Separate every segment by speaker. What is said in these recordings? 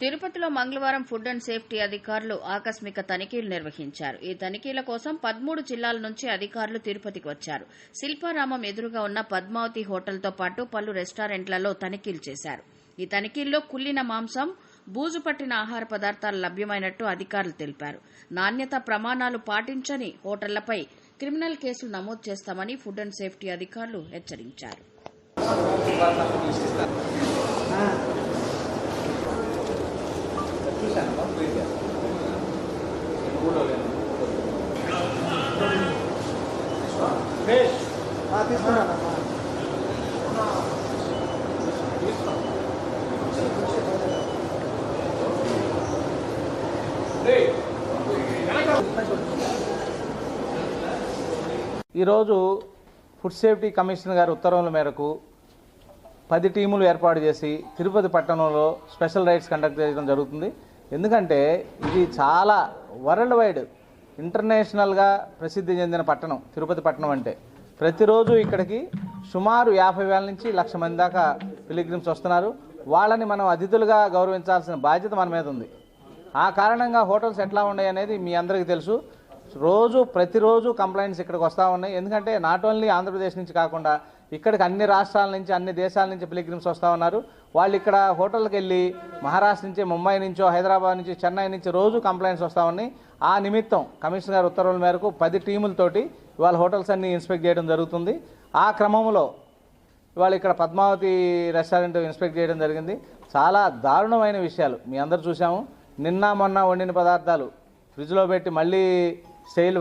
Speaker 1: తిరుపతిలో మంగళవారం food and safety అధికారులు ఆకస్మిక తనిఖీలు నిర్వహించారు. ఈ తనిఖీల కోసం పదమూడు జిల్లాల నుంచి అధికారులు తిరుపతికి వచ్చారు. శిల్పారామం ఎదురుగా ఉన్న పద్మావతి హోటల్తో పాటు పలు రెస్టారెంట్లలో తనిఖీలు చేశారు. ఈ తనిఖీల్లో కుల్లిన మాంసం బూజు పట్టిన ఆహార పదార్థాలు లభ్యమైనట్టు అధికారులు తెలిపారు. నాణ్యత ప్రమాణాలు పాటించని హోటళ్ళపై క్రిమినల్ కేసులు నమోదు చేస్తామని ఫుడ్ అండ్ సేఫ్టీ అధికారులు హెచ్చరించారు.
Speaker 2: తీసుకున్నానమ్మా
Speaker 3: ఈరోజు ఫుడ్ సేఫ్టీ కమిషనర్ గారి ఉత్తర్వుల మేరకు పది టీములు ఏర్పాటు చేసి తిరుపతి పట్టణంలో స్పెషల్ రైడ్స్ కండక్ట్ చేయడం జరుగుతుంది. ఎందుకంటే ఇది చాలా వరల్డ్ వైడ్ ఇంటర్నేషనల్గా ప్రసిద్ధి చెందిన పట్టణం తిరుపతి పట్టణం అంటే. ప్రతిరోజు ఇక్కడికి సుమారు యాభై వేల నుంచి లక్ష మంది దాకా పిలిగ్రిమ్స్ వస్తున్నారు. వాళ్ళని మనం అతిథులుగా గౌరవించాల్సిన బాధ్యత మన మీద ఉంది. ఆ కారణంగా హోటల్స్ ఎట్లా ఉన్నాయి అనేది మీ అందరికీ తెలుసు. రోజు ప్రతిరోజు కంప్లైంట్స్ ఇక్కడికి వస్తూ ఉన్నాయి. ఎందుకంటే నాట్ ఓన్లీ ఆంధ్రప్రదేశ్ నుంచి కాకుండా ఇక్కడికి అన్ని రాష్ట్రాల నుంచి అన్ని దేశాల నుంచి పిలిగ్రిమ్స్ వస్తూ ఉన్నారు. వాళ్ళు ఇక్కడ హోటల్కి వెళ్ళి మహారాష్ట్ర నుంచి ముంబై నుంచో హైదరాబాద్ నుంచి చెన్నై నుంచి రోజు కంప్లైంట్స్ వస్తూ ఉన్నాయి. ఆ నిమిత్తం కమిషనర్ గారి ఉత్తర్వుల మేరకు పది టీములతోటి ఇవాళ హోటల్స్ అన్ని ఇన్స్పెక్ట్ చేయడం జరుగుతుంది. ఆ క్రమంలో ఇవాళ ఇక్కడ పద్మావతి రెస్టారెంట్ ఇన్స్పెక్ట్ చేయడం జరిగింది. చాలా దారుణమైన విషయాలు మీ అందరు చూసాము నిన్న మొన్న వండిన పదార్థాలు ఫ్రిడ్జ్లో పెట్టి మళ్ళీ స్టైల్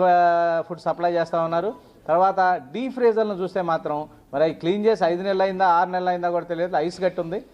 Speaker 3: ఫుడ్ సప్లై చేస్తూ ఉన్నారు. తర్వాత డీ ఫ్రీజర్లను చూస్తే మాత్రం మరి అవి క్లీన్ చేసి ఐదు నెలలు అయిందా ఆరు నెలలు అయిందా కూడా తెలియదు ఐస్ గట్టి ఉంది.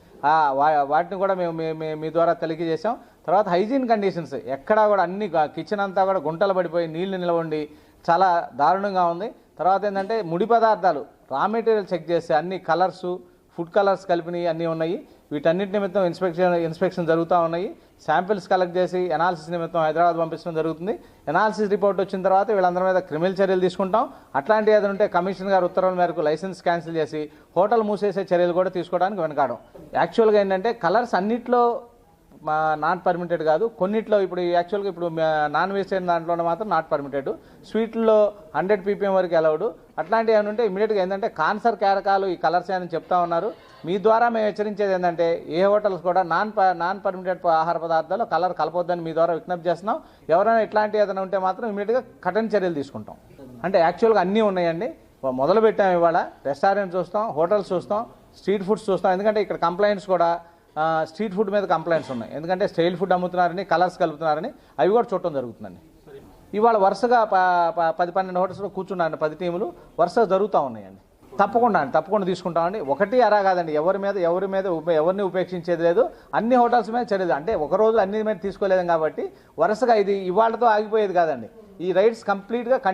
Speaker 3: వా- వాటిని కూడా మేము మీ- మీ ద్వారా తనిఖీ చేసాం తర్వాత హైజీన్ కండిషన్స్. ఎక్కడా కూడా అన్ని కిచెన్ అంతా కూడా గుంటలు పడిపోయి నీళ్ళు నిలవండి. చాలా దారుణంగా ఉంది. తర్వాత ఏంటంటే ముడి పదార్థాలు రా మెటీరియల్ చెక్ చేస్తే అన్ని కలర్స్ ఫుడ్ కలర్స్ కలిపినవి అన్నీ ఉన్నాయి. వీటన్నిటి నిమిత్తం ఇన్స్పెక్షన్ ఇన్స్పెక్షన్ జరుగుతూ ఉన్నాయి. శాంపిల్స్ కలెక్ట్ చేసి ఎనాలిసిస్ నిమిత్తం హైదరాబాద్ పంపించడం జరుగుతుంది. ఎనాలిసిస్ రిపోర్ట్ వచ్చిన తర్వాత వీళ్ళందరి మీద క్రిమినల్ చర్యలు తీసుకుంటాం. అట్లాంటి ఏదైనా ఉంటే కమిషన్ గారు ఉత్తర్వుల మేరకు లైసెన్స్ క్యాన్సిల్ చేసి హోటల్ మూసేసే చర్యలు కూడా తీసుకోవడానికి వెనకాడం. యాక్చువల్గా ఏంటంటే కలర్స్ అన్నిట్లో నాట్ పర్మిటెడ్ కాదు. కొన్నిట్లో ఇప్పుడు యాక్చువల్గా ఇప్పుడు నాన్ నాన్ వెజిటేరియన్ దాంట్లో మాత్రం నాట్ పర్మిటెడ్. స్వీట్లో హండ్రెడ్ పీపీఎం వరకు అలౌడ్ అట్లాంటివి ఏమైనా ఉంటే ఇమీడియట్గా ఏంటంటే కాన్సర్ కారకాలు ఈ కలర్స్ అని చెప్తా ఉన్నారు. మీ ద్వారా మేము హెచ్చరించేది ఏంటంటే ఏ హోటల్స్ కూడా నాన్ ప- నాన్ పర్మిటెడ్ ఆహార పదార్థాలు కలర్ కలపొద్దని మీ ద్వారా విజ్ఞప్తి చేస్తున్నాం. ఎవరైనా ఇట్లాంటి ఏదైనా ఉంటే మాత్రం ఇమీడియట్గా కఠిన చర్యలు తీసుకుంటాం. అంటే యాక్చువల్గా అన్నీ ఉన్నాయండి. మొదలు పెట్టాం ఇవాళ. రెస్టారెంట్ చూస్తాం హోటల్స్ చూస్తాం స్ట్రీట్ ఫుడ్స్ చూస్తాం. ఎందుకంటే ఇక్కడ కంప్లైంట్స్ కూడా స్ట్రీట్ ఫుడ్ మీద కంప్లైంట్స్ ఉన్నాయి. ఎందుకంటే స్టైల్ ఫుడ్ అమ్ముతున్నారని కలర్స్ కలుపుతున్నారని అవి కూడా చూడటం జరుగుతుందండి. ఇవాళ వరుసగా ప- పది పన్నెండు హోటల్స్లో కూర్చున్నారండి పది టీములు. వరుసగా జరుగుతూ ఉన్నాయండి. తప్పకుండా అండి తప్పకుండా తీసుకుంటామండి. ఒకటి అరా కాదండి ఎవరి మీద ఎవరి మీద ఎవరిని ఉపేక్షించేది లేదు. అన్ని హోటల్స్ మీద చర్యలు అంటే ఒక రోజు అన్ని మీద తీసుకోలేదు కాబట్టి వరుసగా ఇది ఇవాళతో ఆగిపోయేది కాదండి. ఈ రైడ్స్ కంప్లీట్గా కంటి